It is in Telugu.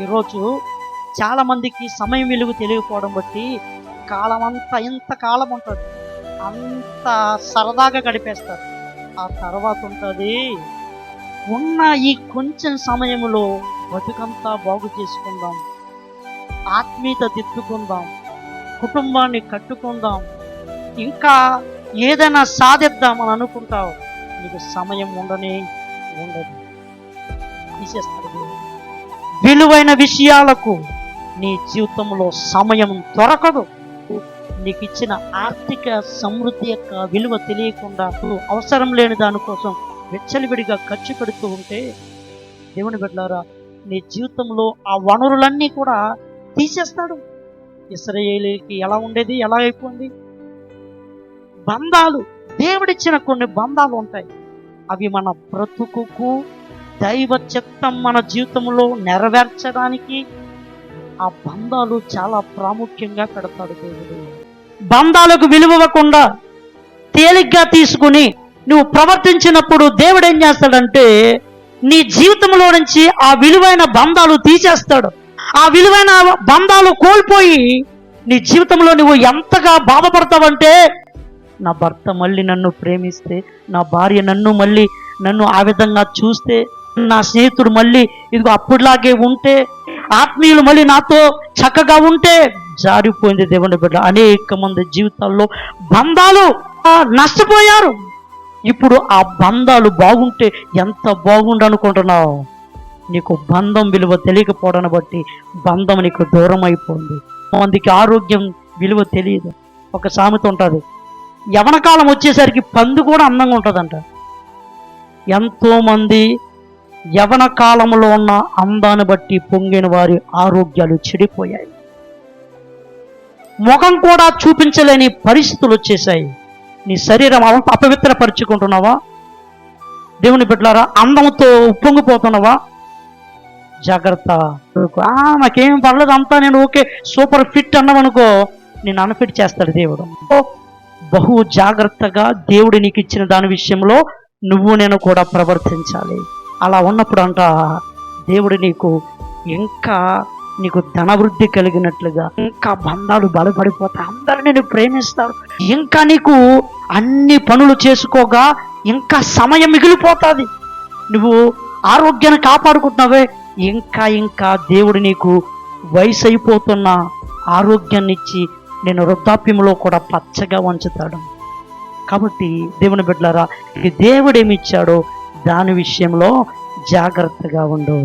ఈరోజు చాలామందికి సమయం విలువ తెలియకపోవడం బట్టి కాలం అంతా ఇంత కాలం ఉంటుంది. అంత సరదాగా గడిపేస్తారు. ఆ తర్వాత ఉంటుంది ఉన్న ఈ కొంచెం సమయంలో బతుకంతా బాగు చేసుకుందాం. ఆత్మీయత దిద్దుకుందాం కుటుంబాన్ని కట్టుకుందాం. ఇంకా ఏదైనా సాధిద్దామని అనుకుంటావు. నీకు సమయం ఉండనే ఉండదు. తీసేస్తాడు విలువైన విషయాలకు నీ జీవితంలో సమయం దొరకదు. నీకు ఇచ్చిన ఆర్థిక సమృద్ధి యొక్క విలువ తెలియకుండా అవసరం లేని దానికోసం వెచ్చలివిడిగా ఖర్చు పెడుతూ ఉంటే దేవుని బిడ్డారా నీ జీవితంలో ఆ వనరులన్నీ కూడా తీసేస్తాడు. ఇస్రయేలీకి ఎలా ఉండేది ఎలా అయిపోయింది? బంధాలు దేవుడిచ్చిన కొన్ని బంధాలు ఉంటాయి. అవి మన బ్రతుకుకు దైవ చిత్తం మన జీవితంలో నెరవేర్చడానికి ఆ బంధాలు చాలా ప్రాముఖ్యంగా పెడతాడు దేవుడు. బంధాలకు విలువకుండా తేలిగ్గా తీసుకుని నువ్వు ప్రవర్తించినప్పుడు దేవుడు ఏం చేస్తాడంటే నీ జీవితంలో నుంచి ఆ విలువైన బంధాలు తీసేస్తాడు. ఆ విలువైన బంధాలు కోల్పోయి నీ జీవితంలో నువ్వు ఎంతగా బాధపడతావంటే నా భర్త మళ్ళీ నన్ను ప్రేమిస్తే నా భార్య నన్ను మళ్ళీ నన్ను ఆ విధంగా చూస్తే నా స్నేహితుడు మళ్ళీ ఇదిగో అప్పుడులాగే ఉంటే ఆత్మీయులు మళ్ళీ నాతో చక్కగా ఉంటే జారిపోయింది దేవుని బిడ్డ. అనేక మంది జీవితాల్లో బంధాలు నష్టపోయారు. ఇప్పుడు ఆ బంధాలు బాగుంటే ఎంత బాగుండు అనుకుంటున్నావు? నీకు బంధం విలువ తెలియకపోవడాన్ని బట్టి బంధం నీకు దూరం అయిపోయింది. మందికి ఆరోగ్యం విలువ తెలియదు. ఒక సామెత ఉంటుంది యవన కాలం వచ్చేసరికి పందు కూడా అందంగా ఉంటుందంట. ఎంతో మంది యవన కాలంలో ఉన్న అందాన్ని బట్టి పొంగిన వారి ఆరోగ్యాలు చెడిపోయాయి. ముఖం కూడా చూపించలేని పరిస్థితులు వచ్చేసాయి నీ శరీరం అవంత అపవిత్రపరుచుకుంటున్నావా? దేవుని బిడ్డలారా అందంతో ఉప్పొంగిపోతున్నావా? జాగ్రత్త నాకేం పర్లేదు అంతా నేను ఓకే సూపర్ ఫిట్ అన్నామనుకో నేను అన్ఫిట్ చేస్తాడు దేవుడు. ఓ, బహు జాగ్రత్తగా దేవుడు నీకు ఇచ్చిన దాని విషయంలో నువ్వు నేను కూడా ప్రవర్తించాలి. అలా ఉన్నప్పుడు అంట దేవుడు నీకు ఇంకా నీకు ధనవృద్ధి కలిగినట్లుగా ఇంకా బంధాలు బలపడిపోతాయి అందరూ నేను ప్రేమిస్తారు ఇంకా నీకు అన్ని పనులు చేసుకోగా ఇంకా సమయం మిగిలిపోతుంది. నువ్వు ఆరోగ్యాన్ని కాపాడుకుంటున్నావే ఇంకా ఇంకా దేవుడు నీకు వయసు అయిపోతున్న ఆరోగ్యాన్ని ఇచ్చి నేను వృద్ధాప్యంలో కూడా పచ్చగా ఉంచుతాడు కాబట్టి దేవుని బిడ్డలారా ఈ దేవుడు ఏమి ఇచ్చాడో దాని విషయంలో జాగ్రత్తగా ఉండు.